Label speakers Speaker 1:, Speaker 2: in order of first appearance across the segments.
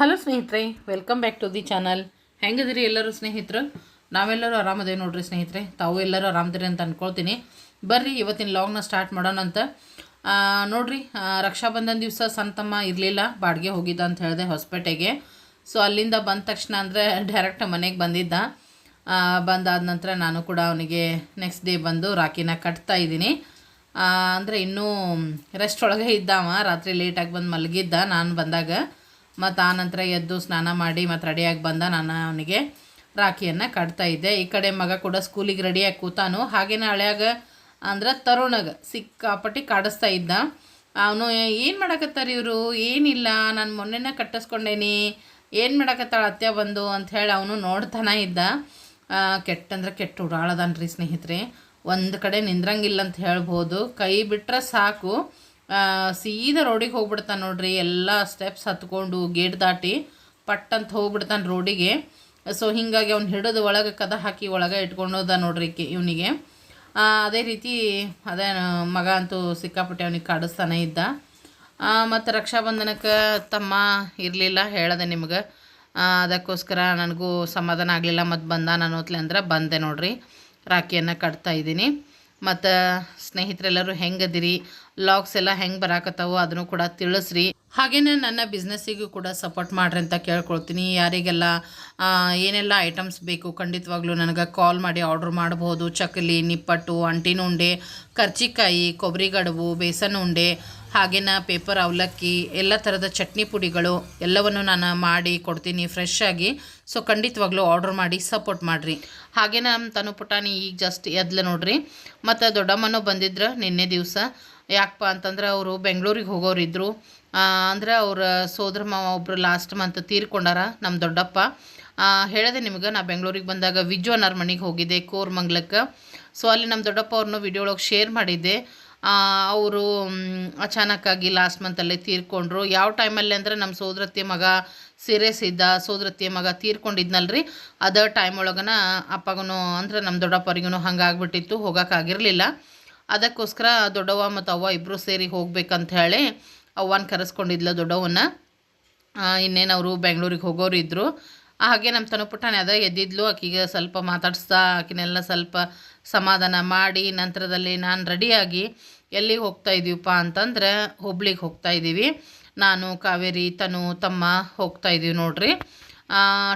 Speaker 1: Hello ಸ್ನೇಹಿತರೆ welcome back to the channel ಹೆಂಗಿದಿರಿ ಎಲ್ಲರೂ ಸ್ನೇಹಿತರು? ನಾವೆಲ್ಲರೂ ಆರಾಮದೇವಿ ನೋಡ್ರಿ ಸ್ನೇಹಿತರೆ. ತಾವು ಎಲ್ಲರೂ ಆರಾಮದಿರಿ ಅಂತ ಅಂದ್ಕೊಳ್ತೀನಿ ಬರ್ರಿ ಇವತ್ತಿನ ಲಾಗ್ನ ಸ್ಟಾರ್ಟ್ ಮಾಡೋಣ ಅಂತ. ಆ, ರಕ್ಷಾಬಂಧನ್ ದಿವಸ ಸಂತಮ್ಮ ಇರಲಿಲ್ಲ. ಬಾಡಿಗೆ ಹೋಗಿದ್ದ ಅಂತ ಹೇಳಿದೆ ಹೊಸಪೇಟೆಗೆ. ಸೊ ಅಲ್ಲಿಂದ ಬಂದ ತಕ್ಷಣ ಅಂದರೆ ಡೈರೆಕ್ಟ್ ಮನೆಗೆ ಬಂದಿದ್ದ. ಬಂದಾದ ನಂತರ ನಾನು ಕೂಡ ಅವನಿಗೆ ನೆಕ್ಸ್ಟ್ ಡೇ ಬಂದು ರಾಖಿನ ಕಟ್ತಾ ಇದ್ದೀನಿ. ಅಂದರೆ ಇನ್ನೂ ರೆಸ್ಟ್ ಒಳಗೆ ಇದ್ದಾವ. ರಾತ್ರಿ ಲೇಟಾಗಿ ಬಂದು ಮಲಗಿದ್ದ ನಾನು ಬಂದಾಗ. ಮತ್ತು ಆ ನಂತರ ಎದ್ದು ಸ್ನಾನ ಮಾಡಿ ಮತ್ತು ರೆಡಿಯಾಗಿ ಬಂದ ನಾನು ಅವನಿಗೆ ರಾಖಿಯನ್ನು ಕಟ್ತಾ ಇದ್ದೆ. ಈ ಕಡೆ ಮಗ ಕೂಡ ಸ್ಕೂಲಿಗೆ ರೆಡಿಯಾಗಿ ಕೂತಾನು. ಹಾಗೇನೆ ಹಳ್ಯಾಗ ಅಂದ್ರೆ ತರುಣಗ ಸಿಕ್ಕಾಪಟ್ಟಿ ಕಾಡಿಸ್ತಾ ಇದ್ದ. ಅವನು, ಏನು ಮಾಡಕತ್ತಾರ ಇವರು? ಏನಿಲ್ಲ, ನಾನು ಮೊನ್ನೆನೇ ಕಟ್ಟಿಸ್ಕೊಂಡೇನಿ. ಏನು ಮಾಡಕತ್ತಾಳ ಅತ್ಯ ಬಂದು? ಅಂಥೇಳಿ ಅವನು ನೋಡ್ತಾನೆ ಇದ್ದ. ಕೆಟ್ಟಂದ್ರೆ ಕೆಟ್ಟ ಉಡಾಳದನ್ರಿ ಸ್ನೇಹಿತರೆ. ಒಂದು ಕಡೆ ನಿಂದ್ರಂಗಿಲ್ಲ ಅಂತ ಹೇಳ್ಬೋದು. ಕೈ ಬಿಟ್ಟರೆ ಸಾಕು. ಸೀದಾ ರೋಡಿಗೆ ಹೋಗ್ಬಿಡ್ತಾನೆ ನೋಡ್ರಿ. ಎಲ್ಲ ಸ್ಟೆಪ್ಸ್ ಹತ್ಕೊಂಡು ಗೇಟ್ ದಾಟಿ ಪಟ್ ಅಂತ ಹೋಗ್ಬಿಡ್ತಾನೆ ರೋಡಿಗೆ. ಸೊ ಹಿಂಗಾಗಿ ಅವ್ನು ಹಿಡಿದು ಒಳಗೆ ಕದ ಹಾಕಿ ಒಳಗೆ ಇಟ್ಕೊಂಡೋದ ನೋಡ್ರಿ ಇವನಿಗೆ. ಅದೇ ರೀತಿ ಅದೇ ಮಗ ಅಂತೂ ಸಿಕ್ಕಾಪಟ್ಟೆ ಅವನಿಗೆ ಕಾಡಿಸ್ತಾನೆ ಇದ್ದ. ಮತ್ತು ರಕ್ಷಾಬಂಧನಕ್ಕೆ ತಮ್ಮ ಇರಲಿಲ್ಲ, ಹೇಳ್ದೆ ನಿಮ್ಗೆ. ಅದಕ್ಕೋಸ್ಕರ ನನಗೂ ಸಮಾಧಾನ ಆಗಲಿಲ್ಲ, ಮತ್ತು ಬಂದ ನಾನು ಅಂದ್ರೆ ಬಂದೆ ನೋಡ್ರಿ. ರಾಖಿಯನ್ನು ಕಟ್ತಾ ಇದ್ದೀನಿ. ಮತ್ತು ಸ್ನೇಹಿತರೆಲ್ಲರೂ ಹೆಂಗದಿರಿ? ಲಾಗ್ಸ್ ಎಲ್ಲ ಹೆಂಗೆ ಬರಾಕತ್ತಾವೋ ಅದನ್ನು ಕೂಡ ತಿಳಿಸ್ರಿ. ಹಾಗೆಯೇ ನನ್ನ ಬಿಸ್ನೆಸ್ಸಿಗೂ ಕೂಡ ಸಪೋರ್ಟ್ ಮಾಡ್ರಿ ಅಂತ ಕೇಳ್ಕೊಳ್ತೀನಿ. ಯಾರಿಗೆಲ್ಲ ಏನೆಲ್ಲ ಐಟಮ್ಸ್ ಬೇಕು ಖಂಡಿತವಾಗ್ಲೂ ನನಗೆ ಕಾಲ್ ಮಾಡಿ ಆರ್ಡ್ರ್ ಮಾಡ್ಬೋದು. ಚಕ್ಕಲಿ ನಿಪ್ಪಟ್ಟು ಅಂಟಿನ ಉಂಡೆ ಕರ್ಚಿಕಾಯಿ, ಕೊಬ್ಬರಿ ಗಡುಬು ಬೇಸನ್ ಉಂಡೆ ಹಾಗೇನ ಪೇಪರ್ ಅವಲಕ್ಕಿ, ಎಲ್ಲ ಥರದ ಚಟ್ನಿ ಪುಡಿಗಳು ಎಲ್ಲವನ್ನು ನಾನು ಮಾಡಿ ಕೊಡ್ತೀನಿ ಫ್ರೆಶ್ ಆಗಿ. ಸೊ ಖಂಡಿತವಾಗ್ಲೂ ಆರ್ಡ್ರ್ ಮಾಡಿ ಸಪೋರ್ಟ್ ಮಾಡಿರಿ. ಹಾಗೇ ನಮ್ಮ ತನು ಪುಟಾಣಿ ಈಗ ಜಸ್ಟ್ ಎದ್ಲ ನೋಡ್ರಿ. ಮತ್ತು ದೊಡ್ಡಮ್ಮನೂ ಬಂದಿದ್ರು ನಿನ್ನೆ ದಿವಸ. ಯಾಕಪ್ಪ ಅಂತಂದ್ರೆ ಅವರು ಬೆಂಗಳೂರಿಗೆ ಹೋಗೋರಿದ್ರು ಅಂದ್ರೆ ಅವ್ರ ಸೋದರ ಮಾವ ಒಬ್ಬರು ಲಾಸ್ಟ್ ಮಂತ್ ತೀರ್ಕೊಂಡಾರ ನಮ್ಮ ದೊಡ್ಡಪ್ಪ. ಹೇಳಿದೆ ನಿಮ್ಗೆ ನಾ ಬೆಂಗಳೂರಿಗೆ ಬಂದಾಗ ವಿಜು ಅನ್ನೋರ್ ಮನೆಗೆ ಹೋಗಿದ್ದೆ ಕೋರ್ಮಂಗ್ಲಕ್ಕೆ. ಸೊ ಅಲ್ಲಿ ನಮ್ಮ ದೊಡ್ಡಪ್ಪ ಅವ್ರನ್ನ ವಿಡಿಯೋ ಒಳಗೆ ಶೇರ್ ಮಾಡಿದ್ದೆ. ಅವರು ಅಚಾನಕ್ಕಾಗಿ ಲಾಸ್ಟ್ ಮಂತಲ್ಲೇ ತೀರ್ಕೊಂಡ್ರು. ಯಾವ ಟೈಮಲ್ಲಿ ಅಂದರೆ ನಮ್ಮ ಸೋದರತ್ತೆ ಮಗ ಸೀರಿಯಸ್ ಇದ್ದ ಸೋದರತ್ತಿಯ ಮಗ ತೀರ್ಕೊಂಡಿದ್ನಲ್ರಿ. ಅದ ಟೈಮ್ ಒಳಗನ ಅಪ್ಪಗೂ ಅಂದ್ರೆ ನಮ್ಮ ದೊಡ್ಡಪ್ಪರಿಗೂ ಹಂಗಾಗ್ಬಿಟ್ಟಿತ್ತು ಹೋಗೋಕ್ಕಾಗಿರಲಿಲ್ಲ ಅದಕ್ಕೋಸ್ಕರ ದೊಡ್ಡವ್ವ ಮತ್ತು ಅವ್ವ ಇಬ್ಬರು ಸೇರಿ ಹೋಗ್ಬೇಕಂತ ಹೇಳಿ ಅವ್ವನ ಕರೆಸ್ಕೊಂಡಿದ್ಲ ದೊಡ್ಡವನ್ನ ಇನ್ನೇನು ಅವರು ಬೆಂಗಳೂರಿಗೆ ಹೋಗೋರು ಇದ್ದರು ಹಾಗೆ ನಮ್ಮ ತನು ಪುಟಾಣಿ ಅದ ಎದ್ದಿದ್ಲು. ಆಕಿಗೆ ಸ್ವಲ್ಪ ಮಾತಾಡಿಸ್ತಾ ಆಕಿನೆಲ್ಲ ಸ್ವಲ್ಪ ಸಮಾಧಾನ ಮಾಡಿ ನಂತರದಲ್ಲಿ ನಾನು ರೆಡಿಯಾಗಿ ಎಲ್ಲಿಗೆ ಹೋಗ್ತಾ ಇದೀವಪ್ಪ ಅಂತಂದ್ರೆ ಹುಬ್ಳಿಗೆ ಹೋಗ್ತಾ ಇದ್ದೀವಿ ನಾನು, ಕಾವೇರಿ, ತನು, ತಮ್ಮ ಹೋಗ್ತಾ ಇದ್ದೀವಿ ನೋಡ್ರಿ.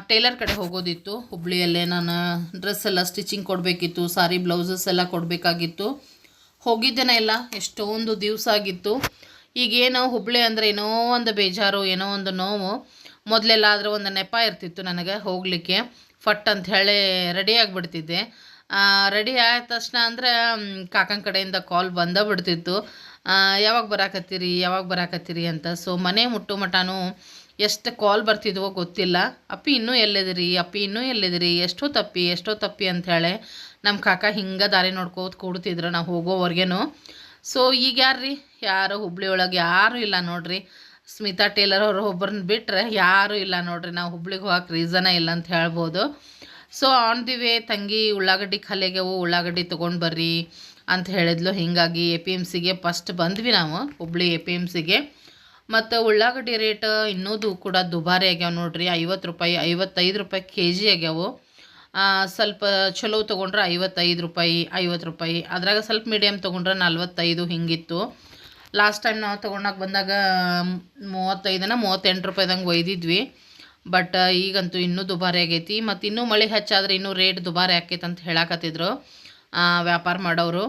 Speaker 1: ಟೇಲರ್ ಕಡೆ ಹೋಗೋದಿತ್ತು. ಹುಬ್ಳಿಯಲ್ಲೇ ನಾನು ಡ್ರೆಸ್ ಎಲ್ಲ ಸ್ಟಿಚಿಂಗ್ ಕೊಡಬೇಕಿತ್ತು, ಸಾರಿ, ಬ್ಲೌಸಸ್ ಎಲ್ಲ ಕೊಡಬೇಕಾಗಿತ್ತು. ಹೋಗಿದ್ದೇನೆ ಎಲ್ಲ, ಎಷ್ಟೊಂದು ದಿವಸ ಆಗಿತ್ತು. ಈಗೇನೋ ಹುಬ್ಳಿ ಅಂದರೆ ಏನೋ ಒಂದು ಬೇಜಾರು, ಏನೋ ಒಂದು ನೋವು. ಮೊದಲೆಲ್ಲ ಆದರೆ ಒಂದು ನೆಪ ಇರ್ತಿತ್ತು ನನಗೆ ಹೋಗಲಿಕ್ಕೆ. ಫಟ್ ಅಂತ ಹೇಳಿ ರೆಡಿ ಆಗಿಬಿಡ್ತಿದ್ದೆ. ರೆಡಿ ಆದ ತಕ್ಷಣ ಅಂದರೆ ಕಾಕನ ಕಡೆಯಿಂದ ಕಾಲ್ ಬಂದ ಬಿಡ್ತಿತ್ತು. ಯಾವಾಗ ಬರಾಕತ್ತೀರಿ ಯಾವಾಗ ಬರಾಕತ್ತೀರಿ ಅಂತ. ಸೊ ಮನೆ ಮುಟ್ಟು ಮಟನೂ ಎಷ್ಟು ಕಾಲ್ ಬರ್ತಿದ್ವೋ ಗೊತ್ತಿಲ್ಲ. ಅಪ್ಪಿ ಇನ್ನೂ ಎಲ್ಲಿದಿರಿ, ಅಪ್ಪಿ ಇನ್ನೂ ಎಲ್ಲಿದಿರಿ, ಎಷ್ಟೋ ತಪ್ಪಿ ಎಷ್ಟೋ ತಪ್ಪಿ ಅಂಥೇಳಿ ನಮ್ಮ ಕಾಕ ಹಿಂಗೆ ದಾರಿ ನೋಡ್ಕೋತ ಕೂಡ್ತಿದ್ರು ನಾವು ಹೋಗೋವರೆಗೇನು. ಸೊ ಈಗ ಯಾರ್ರಿ? ಯಾರು ಹುಬ್ಳಿ ಒಳಗೆ ಯಾರೂ ಇಲ್ಲ ನೋಡ್ರಿ. ಸ್ಮಿತಾ ಟೇಲರ್ ಅವರು ಒಬ್ಬರನ್ನ ಬಿಟ್ಟರೆ ಯಾರೂ ಇಲ್ಲ ನೋಡ್ರಿ, ನಾವು ಹುಬ್ಳಿಗೆ ಹೋಗಕ್ಕೆ ರೀಸನೇ ಇಲ್ಲ ಅಂತ ಹೇಳ್ಬೋದು. ಸೊ ಆನ್ ದಿ ವೇ ತಂಗಿ ಉಳ್ಳಾಗಡ್ಡಿ ಕಲೆಗೆವು ಉಳ್ಳಾಗಡ್ಡಿ ತೊಗೊಂಡು ಬರ್ರಿ ಅಂತ ಹೇಳಿದ್ಲು. ಹೀಗಾಗಿ ಎ ಪಿ ಎಂ ಸಿಗೆ ಫಸ್ಟ್ ಬಂದ್ವಿ ನಾವು, ಹುಬ್ಳಿ ಎ ಪಿ ಎಂ ಸಿಗೆ. ಮತ್ತು ಉಳ್ಳಾಗಡ್ಡಿ ರೇಟ್ ಇನ್ನೂದು ಕೂಡ ದುಬಾರಿ ಆಗ್ಯಾವ ನೋಡ್ರಿ, ಐವತ್ತು ರೂಪಾಯಿ, ಐವತ್ತೈದು ರೂಪಾಯಿ ಕೆ ಜಿ ಆಗ್ಯಾವು ಸ್ವಲ್ಪ ಚಲೋ ತೊಗೊಂಡ್ರೆ ಐವತ್ತೈದು ರೂಪಾಯಿ, ಐವತ್ತು ರೂಪಾಯಿ. ಅದ್ರಾಗ ಸ್ವಲ್ಪ ಮೀಡಿಯಮ್ ತೊಗೊಂಡ್ರೆ ನಲ್ವತ್ತೈದು ಹಿಂಗಿತ್ತು. ಲಾಸ್ಟ್ ಟೈಮ್ ನಾವು ತೊಗೊಂಡಾಗ ಬಂದಾಗ ಮೂವತ್ತೈದನ ಮೂವತ್ತೆಂಟು ರೂಪಾಯ್ದಂಗೆ ಒಯ್ದಿದ್ವಿ. ಬಟ್ ಈಗಂತೂ ಇನ್ನೂ ದುಬಾರಿ ಆಗೈತಿ. ಮತ್ತು ಇನ್ನೂ ಮಳೆ ಹೆಚ್ಚಾದ್ರೆ ಇನ್ನೂ ರೇಟ್ ದುಬಾರಿ ಆಕೈತೆ ಅಂತ ಹೇಳಕತ್ತಿದ್ರು ವ್ಯಾಪಾರ ಮಾಡೋರು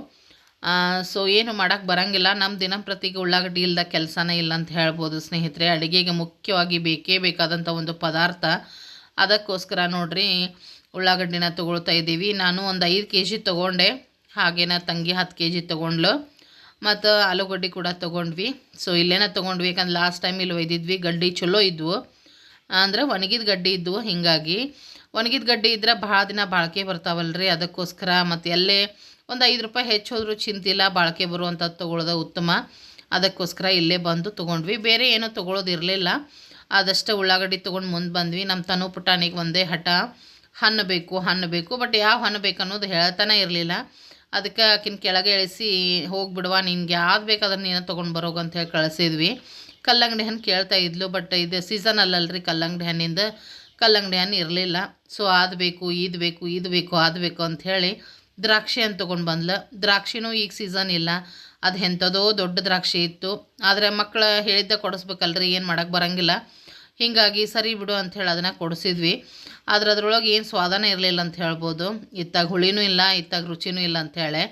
Speaker 1: ಸೊ ಏನು ಮಾಡೋಕ್ಕೆ ಬರಂಗಿಲ್ಲ. ನಮ್ಮ ದಿನಂಪ್ರತಿಗೆ ಉಳ್ಳಾಗಡ್ಡಿ ಇಲ್ಲದ ಕೆಲಸನೇ ಇಲ್ಲ ಅಂತ ಹೇಳ್ಬೋದು ಸ್ನೇಹಿತರೆ. ಅಡುಗೆಗೆ ಮುಖ್ಯವಾಗಿ ಬೇಕೇ ಬೇಕಾದಂಥ ಒಂದು ಪದಾರ್ಥ. ಅದಕ್ಕೋಸ್ಕರ ನೋಡ್ರಿ, ಉಳ್ಳಾಗಡ್ಡಿನ ತೊಗೊಳ್ತಾ ಇದ್ದೀವಿ. ನಾನು ಒಂದು ಐದು ಕೆ ಜಿ ತೊಗೊಂಡೆ. ಹಾಗೇನ ತಂಗಿ ಹತ್ತು ಕೆ ಜಿ ತೊಗೊಂಡ್ಲು ಮತ್ತು ಆಲೂಗಡ್ಡೆ ಕೂಡ ತೊಗೊಂಡ್ವಿ. ಸೊ ಇಲ್ಲೇನ ತೊಗೊಂಡ್ವಿ, ಯಾಕಂದ್ರೆ ಲಾಸ್ಟ್ ಟೈಮ್ ಇಲ್ಲಿ ಒಯ್ದಿದ್ವಿ, ಗಡ್ಡಿ ಚಲೋ ಇದ್ವು. ಅಂದ್ರೆ ಒಣಗಿದ ಗಡ್ಡಿ ಇದ್ವು, ಹೀಗಾಗಿ. ಒಣಗಿದ ಗಡ್ಡಿ ಇದ್ರೆ ಭಾಳ ದಿನ ಬಾಳಿಕೆ ಬರ್ತಾವಲ್ರಿ, ಅದಕ್ಕೋಸ್ಕರ ಮತ್ತು ಎಲ್ಲೇ ಒಂದು ಐದು ರೂಪಾಯಿ ಹೆಚ್ಚು ಚಿಂತಿಲ್ಲ, ಬಾಳಿಕೆ ಬರುವಂಥದ್ದು ತೊಗೊಳೋದು ಉತ್ತಮ. ಅದಕ್ಕೋಸ್ಕರ ಇಲ್ಲೇ ಬಂದು ತೊಗೊಂಡ್ವಿ. ಬೇರೆ ಏನೂ ತೊಗೊಳೋದಿರಲಿಲ್ಲ ಆದಷ್ಟು ಉಳ್ಳಾಗಡ್ಡಿ ತೊಗೊಂಡು ಮುಂದೆ ಬಂದ್ವಿ. ನಮ್ಮ ತನು ಪುಟಾಣಿಗೆ ಒಂದೇ ಹಠ, ಹಣ್ಣು ಬೇಕು ಹಣ್ಣು ಬೇಕು. ಬಟ್ ಯಾವ ಹಣ್ಣು ಬೇಕನ್ನೋದು ಹೇಳ್ತಾನೆ ಇರಲಿಲ್ಲ. ಅದಕ್ಕೆ ಆಕಿನ ಕೆಳಗೆ ಇಳಿಸಿ ಹೋಗ್ಬಿಡುವ ನಿನ್ಗೆ ಯಾವ್ದು ಬೇಕಾದ್ರೆ ನೀನು ತೊಗೊಂಡು ಬರೋಗು ಅಂತ ಹೇಳಿ ಕಳಿಸಿದ್ವಿ. ಕಲ್ಲಂಗಡಿ ಹಣ್ಣು ಕೇಳ್ತಾ ಇದ್ಲು ಬಟ್ ಇದು ಸೀಸನ್ ಅಲ್ಲಲ್ರಿ ಕಲ್ಲಂಗಡಿ ಹಣ್ಣಿಂದ. ಕಲ್ಲಂಗಡಿ ಹಣ್ಣು ಇರಲಿಲ್ಲ. ಸೊ ಅದು ಬೇಕು ಇದು ಬೇಕು ಇದು ಬೇಕು ಅದು ಬೇಕು ಅಂಥೇಳಿ ದ್ರಾಕ್ಷಿ ಅಂತ ತೊಗೊಂಡು ಬಂದ್ಲು. ದ್ರಾಕ್ಷಿನೂ ಈಗ ಸೀಸನ್ ಇಲ್ಲ. ಅದು ಎಂಥದೋ ದೊಡ್ಡ ದ್ರಾಕ್ಷಿ ಇತ್ತು. ಆದರೆ ಮಕ್ಕಳು ಹೇಳಿದ್ದ ಕೊಡಿಸ್ಬೇಕಲ್ರಿ, ಏನು ಮಾಡೋಕ್ಕೆ ಬರಂಗಿಲ್ಲ. ಹೀಗಾಗಿ ಸರಿ ಬಿಡು ಅಂಥೇಳಿ ಅದನ್ನು ಕೊಡಿಸಿದ್ವಿ. ಆದ್ರೆ ಅದ್ರೊಳಗೆ ಏನು ಸ್ವಾದನೇ ಇರಲಿಲ್ಲ ಅಂತ ಹೇಳ್ಬೋದು. ಇತ್ತಾಗ ಹುಳಿನೂ ಇಲ್ಲ, ಇತ್ತಾಗ ರುಚಿನೂ ಇಲ್ಲ ಅಂಥೇಳಿ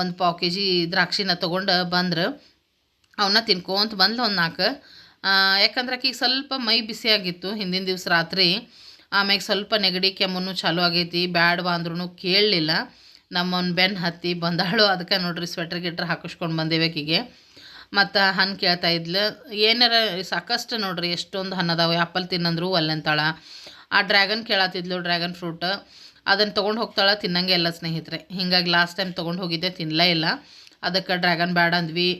Speaker 1: ಒಂದು ಪಾವು ಕೆ ಜಿ ದ್ರಾಕ್ಷಿನ ತೊಗೊಂಡು ಬಂದರು. ಅವನ್ನ ತಿನ್ಕೊಂತ ಬಂದ್ಲು ಒಂದು ನಾಲ್ಕು ಯಾಕಂದ್ರೆ ಆಕಿಗೆ ಸ್ವಲ್ಪ ಮೈ ಬಿಸಿಯಾಗಿತ್ತು ಹಿಂದಿನ ದಿವಸ ರಾತ್ರಿ. ಆಮ್ಯಾಗ ಸ್ವಲ್ಪ ನೆಗಡಿ ಕೆಮ್ಮು ಚಾಲು ಆಗೈತಿ, ಬ್ಯಾಡ್ವಾ ಅಂದ್ರೂ ಕೇಳಲಿಲ್ಲ. ನಮ್ಮವ್ನ ಬೆನ್ನು ಹತ್ತಿ ಬಂದಾಳು. ಅದಕ್ಕೆ ನೋಡ್ರಿ ಸ್ವೆಟ್ರ್ ಗಿಟ್ರ್ ಹಾಕಿಸ್ಕೊಂಡು ಬಂದೇವೆ ಆಕಿಗೆ. ಮತ್ತು ಹಣ್ಣು ಕೇಳ್ತಾ ಇದ್ಲು, ಏನಾರ ಸಾಕಷ್ಟು ನೋಡ್ರಿ, ಎಷ್ಟೊಂದು ಹಣ್ಣು ಅದಾವೆ ಆ್ಯಪಲ್ ತಿನ್ನಂದ್ರು ಅಲ್ಲಂತಾಳ ಆ ಡ್ರ್ಯಾಗನ್ ಕೇಳತ್ತಿದ್ಲು ಡ್ರ್ಯಾಗನ್ ಫ್ರೂಟ್. ಅದನ್ನು ತೊಗೊಂಡು ಹೋಗ್ತಾಳ ತಿನ್ನಂಗೆ ಎಲ್ಲ ಸ್ನೇಹಿತರೆ. ಹಿಂಗಾಗಿ ಲಾಸ್ಟ್ ಟೈಮ್ ತೊಗೊಂಡು ಹೋಗಿದ್ದೆ ತಿನ್ನಲೇ ಇಲ್ಲ. ಅದಕ್ಕೆ ಡ್ರ್ಯಾಗನ್ ಬ್ಯಾಡ್ ಅಂದ್ವಿ.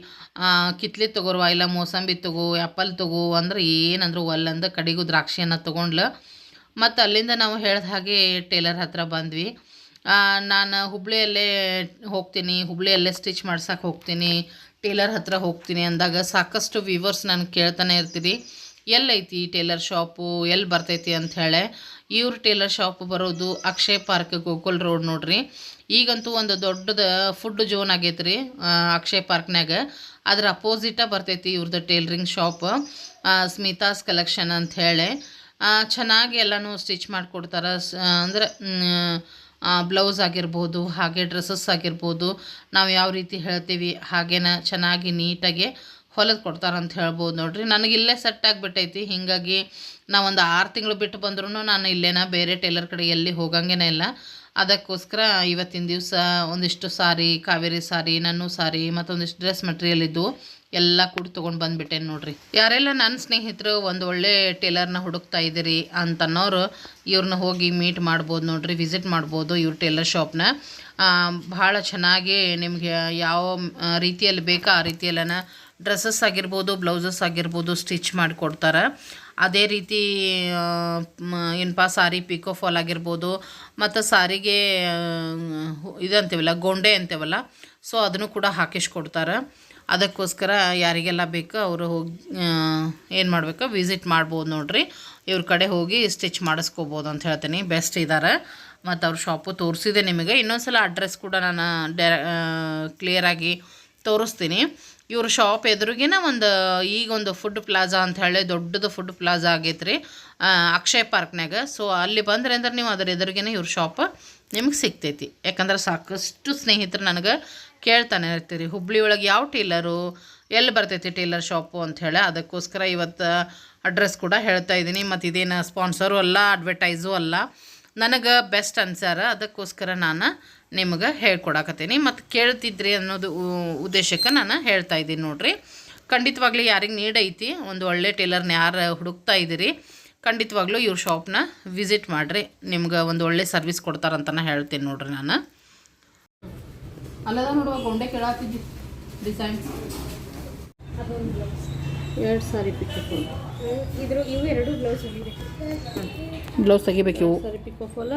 Speaker 1: ಕಿತ್ಲಿ ತಗೋರ್ವ ಇಲ್ಲ ಮೋಸಂಬಿ ತಗೋ ಆ್ಯಪಲ್ ತಗೋ ಅಂದ್ರೆ ಏನಂದ್ರು ಒಲ್ಲಂದ ಕಡೆಗೂ ದ್ರಾಕ್ಷಿಯನ್ನು ತೊಗೊಂಡ್ಲು. ಮತ್ತು ಅಲ್ಲಿಂದ ನಾವು ಹೇಳ್ದ ಹಾಗೆ ಟೇಲರ್ ಹತ್ರ ಬಂದ್ವಿ. ನಾನು ಹುಬ್ಳಿಯಲ್ಲೇ ಹೋಗ್ತೀನಿ, ಹುಬ್ಳಿಯಲ್ಲೇ ಸ್ಟಿಚ್ ಮಾಡ್ಸೋಕೆ ಹೋಗ್ತೀನಿ, ಟೇಲರ್ ಹತ್ರ ಹೋಗ್ತೀನಿ ಅಂದಾಗ ಸಾಕಷ್ಟು ವ್ಯೂವರ್ಸ್ ನಾನು ಕೇಳ್ತಾನೆ ಇರ್ತೀರಿ. ಎಲ್ಲೈತಿ ಟೇಲರ್ ಶಾಪು? ಎಲ್ಲಿ ಬರ್ತೈತಿ ಅಂಥೇಳಿ ಇವ್ರ ಟೇಲರ್ ಶಾಪ್ ಬರೋದು ಅಕ್ಷಯ್ ಪಾರ್ಕ್, ಗೋಕುಲ್ ರೋಡ್ ನೋಡ್ರಿ. ಈಗಂತೂ ಒಂದು ದೊಡ್ಡದ ಫುಡ್ ಜೋನ್ ಆಗೈತೆ ರೀ ಅಕ್ಷಯ್ ಪಾರ್ಕ್ನಾಗ ಅದ್ರ ಅಪೋಸಿಟ ಬರ್ತೈತಿ ಇವ್ರದ್ದು ಟೇಲರಿಂಗ್ ಶಾಪ್ ಸ್ಮಿತಾಸ್ ಕಲೆಕ್ಷನ್ ಹೇಳಿ. ಚೆನ್ನಾಗಿ ಎಲ್ಲನೂ ಸ್ಟಿಚ್ ಮಾಡಿಕೊಡ್ತಾರೆ. ಅಂದರೆ ಬ್ಲೌಸ್ ಆಗಿರ್ಬೋದು, ಹಾಗೆ ಡ್ರೆಸ್ಸಸ್ ಆಗಿರ್ಬೋದು. ನಾವು ಯಾವ ರೀತಿ ಹೇಳ್ತೀವಿ, ಹಾಗೇನ ಚೆನ್ನಾಗಿ ನೀಟಾಗಿ ಹೊಲಿದು ಕೊಡ್ತಾರಂತ ಹೇಳ್ಬೋದು ನೋಡಿರಿ. ನನಗೆ ಇಲ್ಲೇ ಸೆಟ್ ಆಗಿಬಿಟ್ಟೈತಿ. ಹೀಗಾಗಿ ನಾ ಒಂದು ಆರು ತಿಂಗಳು ಬಿಟ್ಟು ಬಂದ್ರೂ ನಾನು ಇಲ್ಲೇನ, ಬೇರೆ ಟೇಲರ್ ಕಡೆ ಎಲ್ಲಿ ಹೋಗಂಗೇನೇ ಇಲ್ಲ. ಅದಕ್ಕೋಸ್ಕರ ಇವತ್ತಿನ ದಿವಸ ಒಂದಿಷ್ಟು ಸಾರಿ, ಕಾವೇರಿ ಸಾರಿ, ನನ್ನೂ ಸಾರಿ, ಮತ್ತೊಂದಿಷ್ಟು ಡ್ರೆಸ್ ಮೆಟೀರಿಯಲ್ ಇದ್ದು ಎಲ್ಲ ಕೂಡ ತೊಗೊಂಡು ಬಂದುಬಿಟ್ಟೇನೆ ನೋಡ್ರಿ. ಯಾರೆಲ್ಲ ನನ್ನ ಸ್ನೇಹಿತರು ಒಂದು ಒಳ್ಳೆ ಟೇಲರ್ನ ಹುಡುಕ್ತಾ ಇದ್ದೀರಿ ಅಂತನ್ನೋರು ಇವ್ರನ್ನ ಹೋಗಿ ಮೀಟ್ ಮಾಡ್ಬೋದು ನೋಡ್ರಿ ವಿಸಿಟ್ ಮಾಡ್ಬೋದು ಇವ್ರ ಟೇಲರ್ ಶಾಪ್ನ ಭಾಳ ಚೆನ್ನಾಗಿ ನಿಮಗೆ ಯಾವ ರೀತಿಯಲ್ಲಿ ಬೇಕಾ ಆ ರೀತಿಯಲ್ಲನ ಡ್ರೆಸ್ಸಸ್ ಆಗಿರ್ಬೋದು, ಬ್ಲೌಸಸ್ ಆಗಿರ್ಬೋದು ಸ್ಟಿಚ್ ಮಾಡಿಕೊಡ್ತಾರೆ. ಅದೇ ರೀತಿ ಏನಪ್ಪ, ಸಾರಿ ಪಿಕೋ ಫಾಲ್ ಆಗಿರ್ಬೋದು, ಮತ್ತು ಸಾರಿಗೆ ಇದಂತೀವಲ್ಲ ಗೊಂಡೆ ಅಂತೀವಲ್ಲ, ಸೊ ಅದನ್ನು ಕೂಡ ಹಾಕಿಸ್ಕೊಡ್ತಾರೆ. ಅದಕ್ಕೋಸ್ಕರ ಯಾರಿಗೆಲ್ಲ ಬೇಕೋ ಅವರು ಹೋಗಿ ಏನು ಮಾಡಬೇಕು, ವಿಸಿಟ್ ಮಾಡ್ಬೋದು ನೋಡ್ರಿ. ಇವ್ರ ಕಡೆ ಹೋಗಿ ಸ್ಟಿಚ್ ಮಾಡಿಸ್ಕೋಬೋದು ಅಂತ ಹೇಳ್ತೀನಿ. ಬೆಸ್ಟ್ ಇದ್ದಾರೆ ಮತ್ತು ಅವ್ರ ಶಾಪು ತೋರಿಸಿದೆ ನಿಮಗೆ. ಇನ್ನೊಂದು ಸಲ ಅಡ್ರೆಸ್ ಕೂಡ ನಾನು ಡೈರೆ ಕ್ಲಿಯರಾಗಿ ತೋರಿಸ್ತೀನಿ. ಇವ್ರ ಶಾಪ್ ಎದುರಿಗಿನ ಒಂದು ಈಗ ಒಂದು ಫುಡ್ ಪ್ಲಾಜಾ ಅಂತ ಹೇಳಿ ದೊಡ್ಡದು ಫುಡ್ ಪ್ಲಾಜಾ ಆಗೈತೆ ರೀ ಅಕ್ಷಯ್ ಪಾರ್ಕ್ನಾಗ ಸೊ ಅಲ್ಲಿ ಬಂದ್ರೆ ಅಂದ್ರೆ ನೀವು ಅದ್ರ ಎದುರಿಗೇನೆ ಇವ್ರ ಶಾಪ್ ನಿಮ್ಗೆ ಸಿಗ್ತೈತಿ. ಯಾಕಂದ್ರೆ ಸಾಕಷ್ಟು ಸ್ನೇಹಿತರು ನನಗೆ ಕೇಳ್ತಾನೆ ಇರ್ತೀರಿ, ಹುಬ್ಳಿ ಒಳಗೆ ಯಾವ ಟೇಲರು, ಎಲ್ಲಿ ಬರ್ತೈತಿ ಟೇಲರ್ ಶಾಪು ಅಂತ ಹೇಳಿ? ಅದಕ್ಕೋಸ್ಕರ ಇವತ್ತು ಅಡ್ರೆಸ್ ಕೂಡ ಹೇಳ್ತಾ ಇದ್ದೀನಿ ಮತ್ತು ಇದೇನು ಸ್ಪಾನ್ಸರು ಅಲ್ಲ ಅಡ್ವರ್ಟೈಸು ಅಲ್ಲ. ನನಗೆ ಬೆಸ್ಟ್ ಅನ್ಸಾರ, ಅದಕ್ಕೋಸ್ಕರ ನಾನು ನಿಮಗೆ ಹೇಳ್ಕೊಡಕತ್ತೀನಿ. ಮತ್ತು ಕೇಳ್ತಿದ್ರಿ ಅನ್ನೋದು ಉ- ಉದ್ದೇಶಕ್ಕೆ ನಾನು ಹೇಳ್ತಾ ಇದ್ದೀನಿ ನೋಡ್ರಿ. ಖಂಡಿತವಾಗ್ಲೂ ಯಾರಿಗೆ ನೀಡ್ ಐತಿ ಒಂದು ಒಳ್ಳೆ ಟೇಲರ್ನ ಯಾರು ಹುಡುಕ್ತಾ ಇದ್ದೀರಿ ಖಂಡಿತವಾಗ್ಲೂ ಇವ್ರ ಶಾಪ್ನ ವಿಸಿಟ್ ಮಾಡಿರಿ. ನಿಮ್ಗೆ ಒಂದು ಒಳ್ಳೆ ಸರ್ವಿಸ್ ಕೊಡ್ತಾರಂತ ಹೇಳ್ತೀನಿ ನೋಡ್ರಿ ನಾನು. ಅಲ್ಲದ ನೋಡುವ ಗೊಂಡೆ ಕೇಳತ್ತಿದ್ದಿ ಡಿಸೈನ್ ಎರಡು ಸಾರಿ ಪಿಕ್ಕು
Speaker 2: ಇದ್ರ ಇವು ಎರಡು ಬ್ಲೌಸ್
Speaker 1: ಬ್ಲೌಸ್ ತೆಗಿಬೇಕು ಇವು
Speaker 2: ಸಾರಿ ಪಿಕೋ ಫಾಲ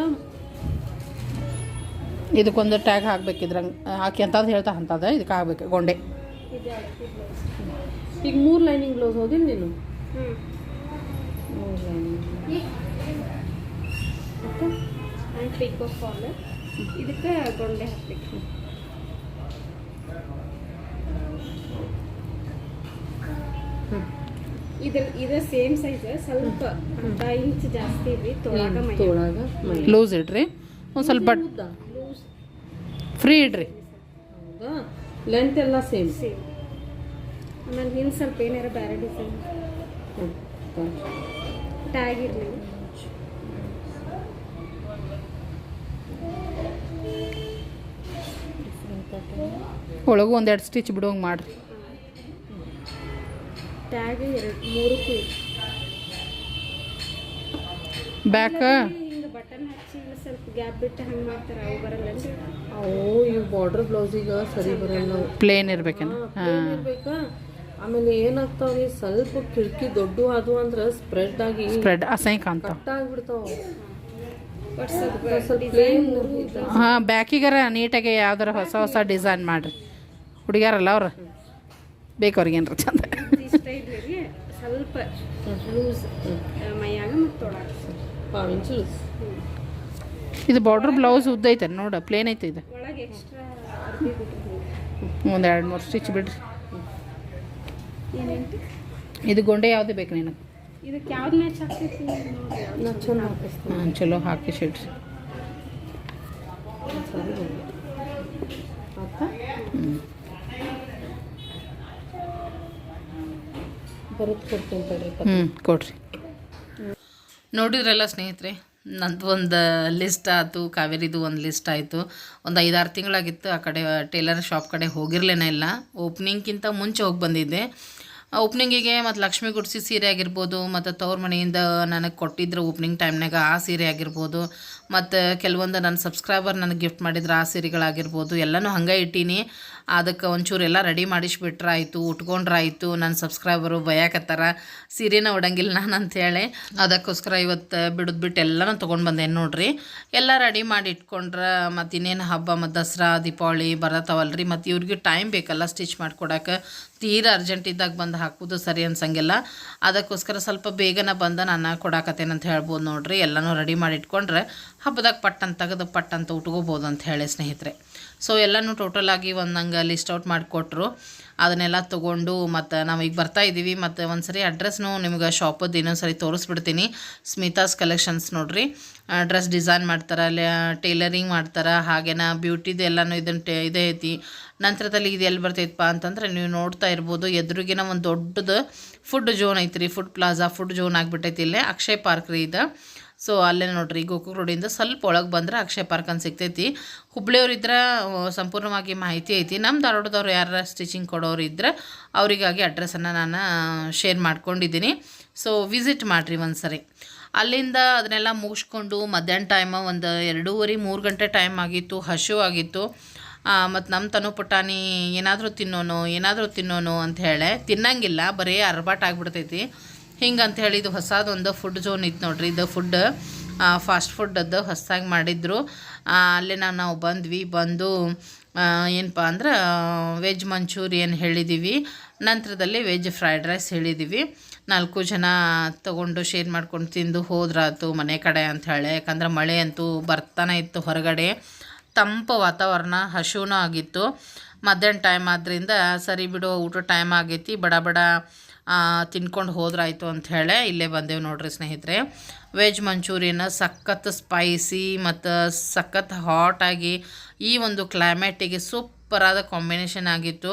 Speaker 1: ಇದಕ್ಕೊಂದು ಟ್ಯಾಗ್ ಹಾಕ್ಬೇಕಿದ್ರಂಗೆ ಹಾಕಿ ಅಂತಂದು ಹೇಳ್ತಾ ಅಂತದ ಇದಕ್ಕೆ ಹಾಕ್ಬೇಕು ಗೊಂಡೆ.
Speaker 2: ಇದೆ ಅಳತಿ ಬ್ಲೌಸ್
Speaker 3: ಈಗ ಮೂರು ಲೈನಿಂಗ್ ಬ್ಲೌಸ್ ಹೋದಿಲ್ಲ ನೀನು?
Speaker 2: ಹ್ಞೂ
Speaker 3: ಮೂರು ಲೈನಿಂಗ್
Speaker 2: ಆ್ಯಂಡ್ ಪಿಕೋ ಫಾಲ್ ಇದಕ್ಕೆ ಗೊಂಡೆ ಹಾಕ್ಬೇಕು. ಇದ್ರ ಇದ ಸೇಮ್ ಸೈಜ್ ಸ್ವಲ್ಪ ಅರ್ಧ ಇಂಚ್ ಜಾಸ್ತಿ ಇದ್ರಿ ತೊಳಗ
Speaker 3: ತೋಳಾಗ
Speaker 1: ಲೂಸ್ ಇಡ್ರಿ. ಒಂದು ಸ್ವಲ್ಪ ಫ್ರೀ ಇಡ್ರಿ.
Speaker 3: ಹೌದಾ? ಲೆಂತ್ ಎಲ್ಲ ಸೇಮ್
Speaker 2: ಸೇಮ್ ಆಮೇಲೆ ಹಿಂದೆ ಸ್ವಲ್ಪ ಏನಾರ ಬೇರೆ ಡಿಸೈನ್ ಟ್ಯಾಗ್ ಇರಲಿ.
Speaker 1: ಒಳಗೂ ಒಂದೆರಡು ಸ್ಟಿಚ್ ಬಿಡೋಂಗೆ ಮಾಡಿರಿ.
Speaker 2: ಟ್ಯಾಗ್ ಎರಡು ಮೂರು
Speaker 1: ಬ್ಯಾಕ್
Speaker 2: ಹಿಂಗೆ ಬಟನ್ ಹಚ್ಚಿ ಇಲ್ಲ ಸ್ವಲ್ಪ ಗ್ಯಾಪ್ ಬಿಟ್ಟು ಹಂಗೆ ಮಾಡ್ತಾರೆ ಅವು ಬರಲ್ಲ
Speaker 3: ಅವು ಇವು ಬಾರ್ಡರ್ ಬ್ಲೌಸಿಗೆ ಸರಿ ಬರಲ್ಲ.
Speaker 1: ಪ್ಲೇನ್ ಇರ್ಬೇಕೇನು
Speaker 3: ಹಾಂ ಇರ್ಬೇಕಾ. ಆಮೇಲೆ ಏನಾಗ್ತಾವ ಸ್ವಲ್ಪ ಕಿಟಕಿ ದೊಡ್ಡ ಅದು ಅಂದ್ರೆ ಸ್ಪ್ರೆಡ್ ಆಗಿ
Speaker 1: ಸ್ಪ್ರೆಡ್ ಅಸಹ್ಯ ಕಾಣ್ತಾವ
Speaker 3: ಕಟ್ ಆಗ್ಬಿಡ್ತಾವ.
Speaker 2: ಬಟ್ ಸ್ವಲ್ಪ
Speaker 3: ಸ್ವಲ್ಪ ಪ್ಲೇನ್
Speaker 1: ಹಾಂ ಬ್ಯಾಕಿಗಾರ ನೀಟಾಗಿ ಯಾವ್ದಾರ ಹೊಸ ಹೊಸ ಡಿಸೈನ್ ಮಾಡಿರಿ. ಹುಡುಗ್ಯಾರಲ್ಲ ಅವ್ರು? ಬೇಕು ಅವ್ರಿಗೆ ಏನಾರ ಚಂದ.
Speaker 2: ಸ್ವಲ್ಪ ಮೈಯಾಗ ಮತ್ತು
Speaker 3: ಲೂಸ್.
Speaker 1: ಇದು ಬಾರ್ಡ್ರ್ ಬ್ಲೌಸ್ ಉದ್ದ ಐತೆ ನೋಡ ಪ್ಲೇನ್ ಐತೆ ಇದು. ಒಂದು ಎರಡು ಮೂರು ಸ್ಟಿಚ್ ಬಿಡ್ರಿ. ಇದು ಗೊಂಡೆ ಯಾವುದು ಬೇಕು ನಿನಗೆ?
Speaker 2: ಇದಕ್ಕೆ ಯಾವ್ದು ಮ್ಯಾಚ್ ಆಗ್ತೈತಿ ನೋಡ್ರಿ. ಯಾವ್ದು
Speaker 3: ನಾ ಹಾಕಿಸ್ತೀನಿ.
Speaker 1: ಹಾಂ ಚಲೋ ಹಾಕಿ
Speaker 3: ತಡ್ರಿ
Speaker 1: ಹ್ಞೂ ಕೊಡ್ರಿ. ನೋಡಿದ್ರಲ್ಲ ಸ್ನೇಹಿತರೆ ನಂದು ಒಂದು ಲಿಸ್ಟ್ ಆಯಿತು, ಕಾವೇರಿದು ಒಂದು ಲಿಸ್ಟ್ ಆಯಿತು. ಒಂದು ಐದಾರು ತಿಂಗಳಾಗಿತ್ತು ಆ ಕಡೆ ಟೇಲರ್ ಶಾಪ್ ಕಡೆ ಹೋಗಿರ್ಲೇನ ಇಲ್ಲ. ಓಪ್ನಿಂಗ್ಗಿಂತ ಮುಂಚೆ ಹೋಗಿ ಬಂದಿದ್ದೆ. ಓಪ್ನಿಂಗಿಗೆ ಮತ್ತು ಲಕ್ಷ್ಮಿ ಗುಡ್ಸಿ ಸೀರೆ ಆಗಿರ್ಬೋದು, ಮತ್ತು ತವ್ರ ಮನೆಯಿಂದ ನನಗೆ ಕೊಟ್ಟಿದ್ರು ಓಪ್ನಿಂಗ್ ಟೈಮ್ನಾಗ ಆ ಸೀರೆ ಆಗಿರ್ಬೋದು. ಮತ್ತು ಕೆಲವೊಂದು ನನ್ನ ಸಬ್ಸ್ಕ್ರೈಬರ್ ನನಗೆ ಗಿಫ್ಟ್ ಮಾಡಿದ್ರು ಆ ಸೀರೆಗಳಾಗಿರ್ಬೋದು. ಎಲ್ಲನೂ ಹಂಗೆ ಇಟ್ಟೀನಿ. ಅದಕ್ಕೆ ಒಂಚೂರು ಎಲ್ಲ ರೆಡಿ ಮಾಡಿಸ್ಬಿಟ್ರಾಯ್ತು, ಉಟ್ಕೊಂಡ್ರಾಯ್ತು ನನ್ನ ಸಬ್ಸ್ಕ್ರೈಬರು ಬಯಾಕತ್ತಾರ ಸೀರೆನ ಉಡಂಗಿಲ್ಲ ನಾನು ಅಂತೇಳಿ ಅದಕ್ಕೋಸ್ಕರ ಇವತ್ತು ಬಿಡೋದು ಬಿಟ್ಟು ಎಲ್ಲನೂ ತೊಗೊಂಡು ಬಂದೇನು ನೋಡ್ರಿ. ಎಲ್ಲ ರೆಡಿ ಮಾಡಿ ಇಟ್ಕೊಂಡ್ರೆ ಮತ್ತು ಇನ್ನೇನು ಹಬ್ಬ, ಮತ್ತು ದಸರಾ, ದೀಪಾವಳಿ ಬರತ್ತವಲ್ರಿ. ಮತ್ತು ಇವ್ರಿಗೆ ಟೈಮ್ ಬೇಕಲ್ಲ ಸ್ಟಿಚ್ ಮಾಡ್ಕೊಡಕ್ಕೆ ತೀರಾ ಅರ್ಜೆಂಟ್ ಇದ್ದಾಗ ಬಂದು ಹಾಕೋದು ಸರಿ ಅನ್ಸಂಗಿಲ್ಲ. ಅದಕ್ಕೋಸ್ಕರ ಸ್ವಲ್ಪ ಬೇಗನೆ ಬಂದು ನಾನು ಕೊಡಾಕತ್ತೇನಂತ ಹೇಳ್ಬೋದು ನೋಡ್ರಿ. ಎಲ್ಲನೂ ರೆಡಿ ಮಾಡಿ ಇಟ್ಕೊಂಡ್ರೆ ಹಬ್ಬದಾಗ ಪಟ್ಟಂತ ತೆಗೆದು ಪಟ್ಟಂತ ಉಟ್ಕೋಬೋದು ಅಂತ ಹೇಳಿ ಸ್ನೇಹಿತರೆ. ಸೊ ಎಲ್ಲನೂ ಟೋಟಲ್ ಆಗಿ ಒಂದು ನಂಗೆ ಲಿಸ್ಟ್ ಔಟ್ ಮಾಡಿಕೊಟ್ರು. ಅದನ್ನೆಲ್ಲ ತೊಗೊಂಡು ಮತ್ತು ನಾವು ಈಗ ಬರ್ತಾ ಇದ್ದೀವಿ ಮತ್ತು ಒಂದು ಸರಿ ಅಡ್ರೆಸ್ನು ನಿಮ್ಗೆ ಶಾಪದ್ದು ಇನ್ನೊಂದು ಸರಿ ತೋರಿಸ್ಬಿಡ್ತೀನಿ. ಸ್ಮಿತಾಸ್ ಕಲೆಕ್ಷನ್ಸ್ ನೋಡಿರಿ. ಡ್ರೆಸ್ ಡಿಸೈನ್ ಮಾಡ್ತಾರೆ ಅಲ್ಲಿ ಟೇಲರಿಂಗ್ ಮಾಡ್ತಾರೆ, ಹಾಗೇನ ಬ್ಯೂಟಿದು ಎಲ್ಲನೂ ಇದನ್ನು ಟೇ ಇದೇ ಐತಿ. ನಂತರದಲ್ಲಿ ಇದು ಎಲ್ಲಿ ಬರ್ತೈತಪ್ಪ ಅಂತಂದ್ರೆ ನೀವು ನೋಡ್ತಾ ಇರ್ಬೋದು. ಎದುರಿಗಿನ ಒಂದು ದೊಡ್ಡದು ಫುಡ್ ಜೋನ್ ಐತ್ರಿ. ಫುಡ್ ಪ್ಲಾಜಾ ಫುಡ್ ಜೋನ್ ಆಗಿಬಿಟ್ಟೈತಿ ಇಲ್ಲೇ. ಅಕ್ಷಯ್ ಪಾರ್ಕ್ ರೀ ಇದು. ಸೊ ಅಲ್ಲೇ ನೋಡ್ರಿ, ಗೋಕುಲ್ ರೋಡಿಂದ ಸ್ವಲ್ಪ ಒಳಗೆ ಬಂದ್ರೆ ಅಕ್ಷಯ ಪಾರ್ಕ್ ಅಂತ ಸಿಗ್ತೈತಿ. ಹುಬ್ಳಿಯವ್ರು ಇದ್ರೆ ಸಂಪೂರ್ಣವಾಗಿ ಮಾಹಿತಿ ಐತಿ. ನಮ್ಮ ಧಾರವಾಡದವ್ರು ಯಾರ ಸ್ಟಿಚಿಂಗ್ ಕೊಡೋರು ಇದ್ರೆ ಅವರಿಗಾಗಿ ಅಡ್ರೆಸ್ಸನ್ನು ನಾನು ಶೇರ್ ಮಾಡ್ಕೊಂಡಿದ್ದೀನಿ. ಸೊ ವಿಸಿಟ್ ಮಾಡಿರಿ ಒಂದು ಸರಿ ಅಲ್ಲಿಂದ ಅದನ್ನೆಲ್ಲ ಮುಗಿಸ್ಕೊಂಡು ಮಧ್ಯಾಹ್ನ ಟೈಮ್ ಒಂದು ಎರಡೂವರೆ, ಮೂರು ಗಂಟೆ ಟೈಮ್ ಆಗಿತ್ತು, ಹಶು ಆಗಿತ್ತು. ಮತ್ತು ನಮ್ಮ ತನು ಪುಟಾಣಿ ಏನಾದರೂ ತಿನ್ನೋನು ಏನಾದರೂ ತಿನ್ನೋನು ಅಂತ ಹೇಳಿ, ತಿನ್ನಂಗಿಲ್ಲ, ಬರೀ ಅರ್ಬಾಟ್ ಆಗಿಬಿಡ್ತೈತಿ. ಹಿಂಗೆ ಅಂತ ಹೇಳಿ ಇದು ಹೊಸದೊಂದು ಫುಡ್ ಝೋನ್ ಇತ್ತು ನೋಡ್ರಿ. ಇದು ಫುಡ್ ಫಾಸ್ಟ್ ಫುಡ್ಡದ್ದು ಹೊಸದಾಗಿ ಮಾಡಿದ್ರು. ಅಲ್ಲಿ ನಾವು ನಾವು ಬಂದ್ವಿ, ಬಂದು ಏನಪ್ಪ ಅಂದ್ರೆ ವೆಜ್ ಮಂಚೂರಿಯನ್ ಹೇಳಿದ್ದೀವಿ ನಂತರದಲ್ಲಿ ವೆಜ್ ಫ್ರೈಡ್ ರೈಸ್ ಹೇಳಿದ್ದೀವಿ ನಾಲ್ಕು ಜನ ತಗೊಂಡು ಶೇರ್ ಮಾಡ್ಕೊಂಡು ತಿಂದು ಹೋದ್ರಾಯ್ತು ಮನೆ ಕಡೆ ಅಂತ ಹೇಳಿ. ಯಾಕಂದ್ರೆ ಮಳೆ ಅಂತೂ ಬರ್ತಾನೆ ಇತ್ತು ಹೊರಗಡೆ. ತಂಪು ವಾತಾವರಣ ಹಸುವೂ ಆಗಿತ್ತು. ಮಧ್ಯಾಹ್ನ ಟೈಮ್ ಆದ್ದರಿಂದ ಸರಿ ಬಿಡು ಊಟ ಟೈಮ್ ಆಗೈತಿ. ಬಡ ಬಡ ತಿನ್ಕೊಂಡು ಹೋದ್ರಾಯ್ತು ಅಂತ ಹೇಳಿ ಇಲ್ಲೇ ಬಂದೇವು ನೋಡ್ರಿ ಸ್ನೇಹಿತರೆ. ವೆಜ್ ಮಂಚೂರಿಯನ್ ಸಖತ್ ಸ್ಪೈಸಿ ಮತ್ತು ಸಖತ್ ಹಾಟಾಗಿ ಈ ಒಂದು ಕ್ಲೈಮೇಟಿಗೆ ಸೂಪರಾದ ಕಾಂಬಿನೇಷನ್ ಆಗಿತ್ತು.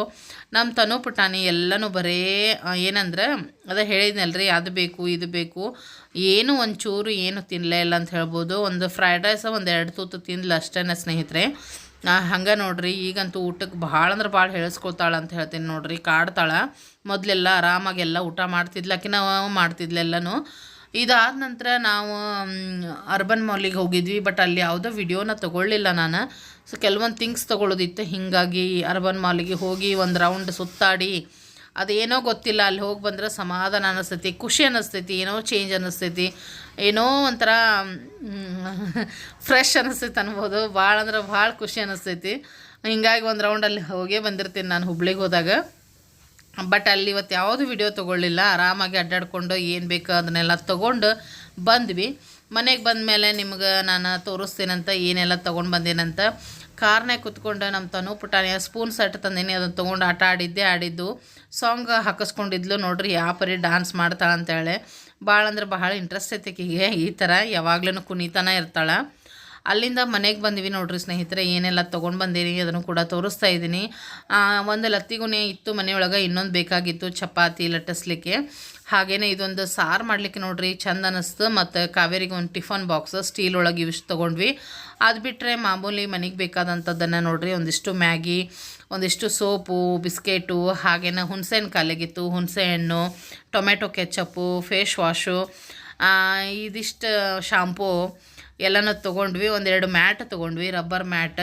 Speaker 1: ನಮ್ಮ ತನು, ಪುಟಾಣಿ ಎಲ್ಲನೂ ಬರೇ ಏನಂದ್ರೆ, ಅದೇ ಹೇಳಿದ್ನಲ್ರಿ ಅದು ಬೇಕು, ಇದು ಬೇಕು. ಏನು ಒಂಚೂರು ಏನು ತಿನ್ನಲೇ ಇಲ್ಲ ಅಂತ ಹೇಳ್ಬೋದು. ಒಂದು ಫ್ರೈಡ್ ರೈಸ ಒಂದು ಎರಡು ತೂತು ತಿನ್ಲ ಅಷ್ಟೇ ಸ್ನೇಹಿತರೆ. ಹಂಗೆ ನೋಡ್ರಿ, ಈಗಂತೂ ಊಟಕ್ಕೆ ಭಾಳ ಅಂದ್ರೆ ಭಾಳ ಹೇಳಿಸ್ಕೊಳ್ತಾಳೆ ಅಂತ ಹೇಳ್ತೀನಿ ನೋಡ್ರಿ. ಕಾಡ್ತಾಳೆ. ಮೊದಲೆಲ್ಲ ಆರಾಮಾಗೆಲ್ಲ ಊಟ ಮಾಡ್ತಿದ್ಲಾಕಿನ ಮಾಡ್ತಿದ್ಲೆಲ್ಲನೂ ಇದಾದ ನಂತರ ನಾವು ಅರ್ಬನ್ ಮಾಲಿಗೆ ಹೋಗಿದ್ವಿ, ಬಟ್ ಅಲ್ಲಿ ಯಾವುದೋ ವಿಡಿಯೋನ ತೊಗೊಳ್ಳಿಲ್ಲ ನಾನು. ಸೊ, ಕೆಲವೊಂದು ಥಿಂಗ್ಸ್ ತೊಗೊಳ್ಳೋದಿತ್ತು ಹೀಗಾಗಿ ಅರ್ಬನ್ ಮಾಲಿಗೆ ಹೋಗಿ ಒಂದು ರೌಂಡ್ ಸುತ್ತಾಡಿ, ಅದೇನೋ ಗೊತ್ತಿಲ್ಲ, ಅಲ್ಲಿ ಹೋಗಿ ಬಂದ್ರೆ ಸಮಾಧಾನ ಅನ್ನಿಸ್ತೈತಿ ಖುಷಿ ಅನ್ನಿಸ್ತೈತಿ ಏನೋ ಚೇಂಜ್ ಅನ್ನಿಸ್ತೈತಿ ಏನೋ ಒಂಥರ ಫ್ರೆಶ್ ಅನ್ನಿಸ್ತೈತಿ ಅನ್ಬೋದು. ಭಾಳ ಅಂದ್ರೆ ಭಾಳ ಖುಷಿ ಅನ್ನಿಸ್ತೈತಿ ಹಿಂಗಾಗಿ ಒಂದು ರೌಂಡ್ ಅಲ್ಲಿ ಹೋಗೇ ಬಂದಿರ್ತೀನಿ ನಾನು ಹುಬ್ಳಿಗೆ ಹೋದಾಗ. ಬಟ್ ಅಲ್ಲಿ ಇವತ್ತು ಯಾವುದು ವಿಡಿಯೋ ತೊಗೊಳ್ಳಿಲ್ಲ, ಆರಾಮಾಗಿ ಅಡ್ಡಾಡ್ಕೊಂಡು ಏನು ಬೇಕು ಅದನ್ನೆಲ್ಲ ತೊಗೊಂಡು ಬಂದ್ವಿ. ಮನೆಗೆ ಬಂದಮೇಲೆ ನಿಮ್ಗೆ ನಾನು ತೋರಿಸ್ತೀನಂತ, ಏನೆಲ್ಲ ತೊಗೊಂಡು ಬಂದೇನಂತ. ಕಾರ್ನಾಗ ಕುತ್ಕೊಂಡು ನಮ್ಮ ತನು ಪುಟಾಣಿಯ ಸ್ಪೂನ್ ಸೆಟ್ ತಂದೀನಿ ಅದನ್ನು ತೊಗೊಂಡು ಆಟ ಆಡಿದ್ದೆ, ಆಡಿದ್ದು. ಸಾಂಗ್ ಹಾಕಿಸ್ಕೊಂಡಿದ್ಲು, ನೋಡ್ರಿ ಯಾವ ಪರಿ ಡಾನ್ಸ್ ಮಾಡ್ತಾಳೆ ಅಂತೇಳಿ ಭಾಳ ಅಂದ್ರೆ ಭಾಳ ಇಂಟ್ರೆಸ್ಟ್ ಐತೆ ಈ ಥರ ಯಾವಾಗ್ಲೂ ಕುಣಿತಾನೆ ಇರ್ತಾಳೆ. ಅಲ್ಲಿಂದ ಮನೆಗೆ ಬಂದ್ವಿ ನೋಡ್ರಿ ಸ್ನೇಹಿತರೆ, ಏನೆಲ್ಲ ತೊಗೊಂಡು ಬಂದೀನಿ ಅದನ್ನು ಕೂಡ ತೋರಿಸ್ತಾ ಇದ್ದೀನಿ. ಒಂದು ಲತ್ತಿಗುಣೆ ಇತ್ತು ಮನೆಯೊಳಗೆ, ಇನ್ನೊಂದು ಬೇಕಾಗಿತ್ತು ಚಪಾತಿ ಲಟ್ಟಿಸ್ಲಿಕ್ಕೆ. ಹಾಗೆಯೇ ಇದೊಂದು ಸಾರು ಮಾಡಲಿಕ್ಕೆ ನೋಡ್ರಿ, ಚಂದ ಅನ್ನಿಸ್ತು ಮತ್ತು ಕಾವೇರಿಗೆ ಒಂದು ಟಿಫನ್ ಬಾಕ್ಸ್, ಸ್ಟೀಲ್ ಒಳಗೆ ಇವಿಷ್ಟು ತೊಗೊಂಡ್ವಿ. ಅದು ಬಿಟ್ಟರೆ ಮಾಮೂಲಿ ಮನೆಗೆ ಬೇಕಾದಂಥದ್ದನ್ನು ನೋಡ್ರಿ, ಒಂದಿಷ್ಟು ಮ್ಯಾಗಿ, ಒಂದಿಷ್ಟು ಸೋಪು, ಬಿಸ್ಕೆಟು ಹಾಗೆಯೇ ಹುಣಸೆಹಣ್ಣು ಕಾಲಿಗಿತ್ತು. ಹುಣಸೆಹಣ್ಣು ಟೊಮೆಟೊ ಕೆಚಪ್ಪು, ಫೇಸ್ ವಾಶು ಇದಿಷ್ಟು ಶಾಂಪೂ ಎಲ್ಲನೂ ತೊಗೊಂಡ್ವಿ, ಒಂದೆರಡು ಮ್ಯಾಟ್ ತೊಗೊಂಡ್ವಿ, ರಬ್ಬರ್ ಮ್ಯಾಟ್.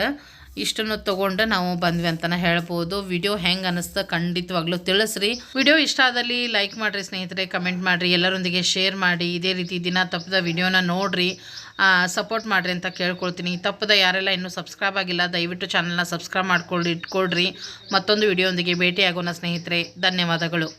Speaker 1: ಇಷ್ಟನ್ನು ತೊಗೊಂಡು ನಾವು ಬಂದ್ವಿ ಅಂತಲೇ ಹೇಳ್ಬೋದು. ವಿಡಿಯೋ ಹೆಂಗೆ ಅನ್ನಿಸ್ತು ಖಂಡಿತವಾಗ್ಲೂ ತಿಳಿಸ್ರಿ. ವಿಡಿಯೋ ಇಷ್ಟ ಆದಲ್ಲಿ ಲೈಕ್ ಮಾಡಿರಿ ಸ್ನೇಹಿತರೆ, ಕಮೆಂಟ್ ಮಾಡಿರಿ, ಎಲ್ಲರೊಂದಿಗೆ ಶೇರ್ ಮಾಡಿ. ಇದೇ ರೀತಿ ದಿನ ತಪ್ಪದ ವಿಡಿಯೋನ ನೋಡಿರಿ. ಸಪೋರ್ಟ್ ಮಾಡಿರಿ ಅಂತ ಕೇಳ್ಕೊಳ್ತೀನಿ. ತಪ್ಪದ ಯಾರೆಲ್ಲ ಇನ್ನೂ ಸಬ್ಸ್ಕ್ರೈಬ್ ಆಗಿಲ್ಲ, ದಯವಿಟ್ಟು ಚಾನಲ್ನ ಸಬ್ಸ್ಕ್ರೈಬ್ ಮಾಡ್ಕೊಳ್ಳಿ ಇಟ್ಕೊಳ್ರಿ. ಮತ್ತೊಂದು ವಿಡಿಯೋದೊಂದಿಗೆ ಭೇಟಿಯಾಗೋಣ ಸ್ನೇಹಿತರೆ. ಧನ್ಯವಾದಗಳು.